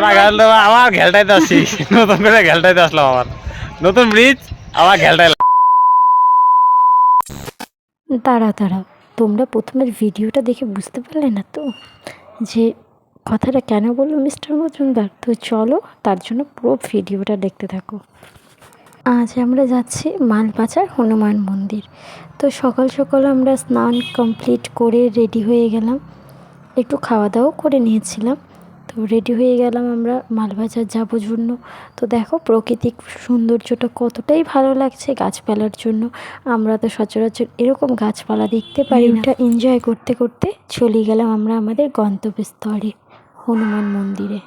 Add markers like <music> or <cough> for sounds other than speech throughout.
আমরা আমার ঘেলটাইতে আসছি। <laughs> নতুন করে ঘেলটাইতে আসলাম আবার। নতুন ব্রিজ আবার ঘেলটাই দাঁড়া দাঁড়াও তোমরা প্রথমের ভিডিওটা দেখে বুঝতে পারলে না তো যে কথাটা কেন বলল মিস্টার মজুমদার? তো চলো তার জন্য পুরো ভিডিওটা দেখতে থাকো। আজ আমরা যাচ্ছি মালপাচার হনুমান মন্দির। তো সকাল সকাল আমরা স্নান কমপ্লিট করে রেডি হয়ে গেলাম। একটু খাওয়া দাওয়াও করে নিয়েছিলাম। তো রেডি হয়ে গেলাম আমরা মালবাজার যাব জন্য। তো দেখো প্রকৃতিক সৌন্দর্যটা কতটাই ভালো লাগছে গাছপালার জন্য। আমরা তো সচরাচর এরকম গাছপালা দেখতে পারি ওটা এনজয় করতে করতে চলে গেলাম আমরা আমাদের গন্তব্যস্থলে, হনুমান মন্দিরে।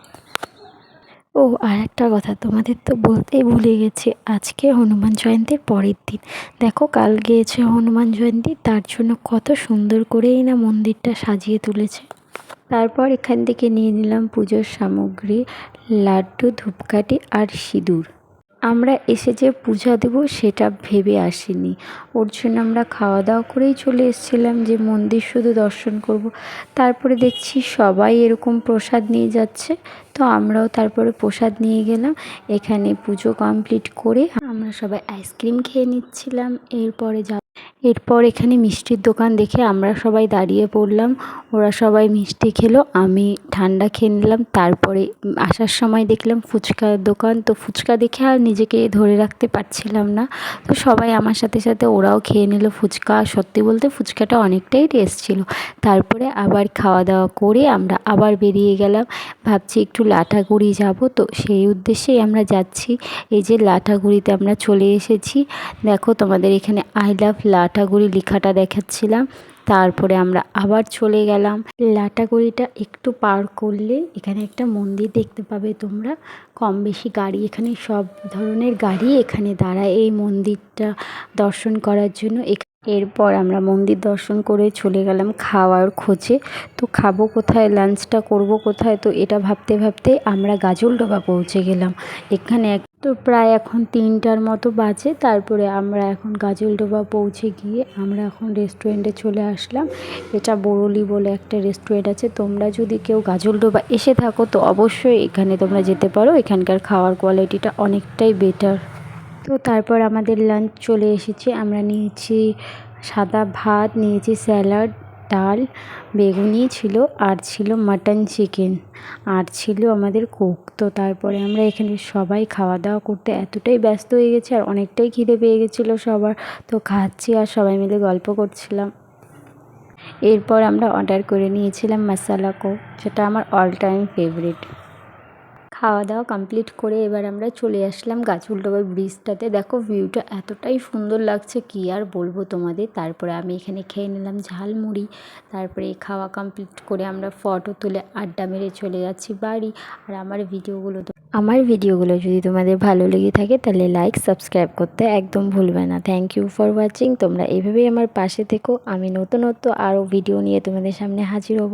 ও আর একটা কথা তোমাদের তো বলতেই ভুলে গেছি, আজকে হনুমান জয়ন্তীর পরের দিন। দেখো কাল গিয়েছে হনুমান জয়ন্তী, তার জন্য কত সুন্দর করেই না মন্দিরটা সাজিয়ে তুলেছে। তারপর এখান থেকে নিয়ে নিলাম পুজোর সামগ্রী, লাড্ডু, ধূপকাঠি আর সিঁদুর। আমরা এসে যে পূজা দেবো সেটা ভেবে আসিনি। ওর জন্য আমরা খাওয়া দাওয়া করেই চলে এসেছিলাম যে মন্দির শুধু দর্শন করব। তারপরে দেখছি সবাই এরকম প্রসাদ নিয়ে যাচ্ছে। তো আমরাও তারপরে প্রসাদ নিয়ে গেলাম। এখানে পুজো কমপ্লিট করে আমরা সবাই আইসক্রিম খেয়ে নিচ্ছিলাম। এরপরে যা এরপর এখানে মিষ্টির দোকান দেখে আমরা সবাই দাঁড়িয়ে পড়লাম। ওরা সবাই মিষ্টি খেলো, আমি ঠান্ডা খেয়ে নিলাম। তারপরে আসার সময় দেখলাম ফুচকার দোকান। তো ফুচকা দেখে আর নিজেকে ধরে রাখতে পারছিলাম না। তো সবাই আমার সাথে সাথে ওরাও খেয়ে নিল ফুচকা। সত্যি বলতে ফুচকাটা অনেকটাই টেস্ট ছিল। তারপরে আবার খাওয়া দাওয়া করে আমরা আবার বেরিয়ে গেলাম। ভাবছি একটু লাটাগুড়ি যাব। তো সেই উদ্দেশ্যেই আমরা যাচ্ছি। এই যে লাটাগুড়িতে আমরা চলে এসেছি। দেখো তোমাদের এখানে আই লাভ লাটাগুড়ি লেখাটা দেখাচ্ছিলাম। তারপরে আমরা আবার চলে গেলাম। লাটাগুড়িটা একটু পার করলে এখানে একটা মন্দির দেখতে পাবে তোমরা। কম বেশি গাড়ি এখানে, সব ধরনের গাড়ি এখানে দাঁড়ায় এই মন্দিরটা দর্শন করার জন্য। এরপর আমরা মন্দির দর্শন করে চলে গেলাম খাওয়ার খোঁজে। তো খাব কোথায় লাঞ্চটা করব কোথায়? তো এটা ভাবতে ভাবতে আমরা গাজলডোবা পৌঁছে গেলাম। এখানে এক তো প্রায় এখন তিনটার মতো বাজে। তারপরে আমরা এখন গাজলডোবা পৌঁছে গিয়ে আমরা এখন রেস্টুরেন্টে চলে আসলাম। এটা বরলি বলে একটা রেস্টুরেন্ট আছে। তোমরা যদি কেউ গাজলডোবা এসে থাকো, তো অবশ্যই এখানে তোমরা যেতে পারো। এখানকার খাওয়ার কোয়ালিটিটা অনেকটাই বেটার তো তারপর আমাদের লাঞ্চ চলে এসেছে। আমরা নিয়েছি সাদা ভাত, নিয়েছি স্যালাড ডাল, বেগুনি ছিল, আর ছিল মাটন চিকেন আর ছিল আমাদের কোক তো তারপরে আমরা এখানে সবাই খাওয়া দাওয়া করতে এতটাই ব্যস্ত হয়ে গেছে, আর অনেকটাই খিদে পেয়ে গেছিল সবার। তো খাচ্ছি আর সবাই মিলে গল্প করছিলাম। এরপর আমরা অর্ডার করে নিয়েছিলাম মশালা কোক যেটা আমার অল টাইম ফেভারিট খাওয়া দাওয়া কমপ্লিট করে এবার আমরা চলে আসলাম গাছুলডোবার ব্রিজটাতে। দেখো ভিউটা এতটাই সুন্দর লাগছে, কি আর বলব তোমাদের? তারপরে আমি এখানে খেয়ে নিলাম ঝালমুড়ি। তারপরে খাওয়া কমপ্লিট করে আমরা ফটো তুলে আড্ডা মেরে চলে যাচ্ছি বাড়ি। আর আমার ভিডিওগুলো তো আমার ভিডিওগুলো যদি তোমাদের ভালো লেগে থাকে, তাহলে লাইক সাবস্ক্রাইব করতে একদম ভুলবে না। থ্যাংক ইউ ফর ওয়াচিং তোমরা এভাবেই আমার পাশে থেকো। আমি নতুনত্ব আরও ভিডিও নিয়ে তোমাদের সামনে হাজির হব।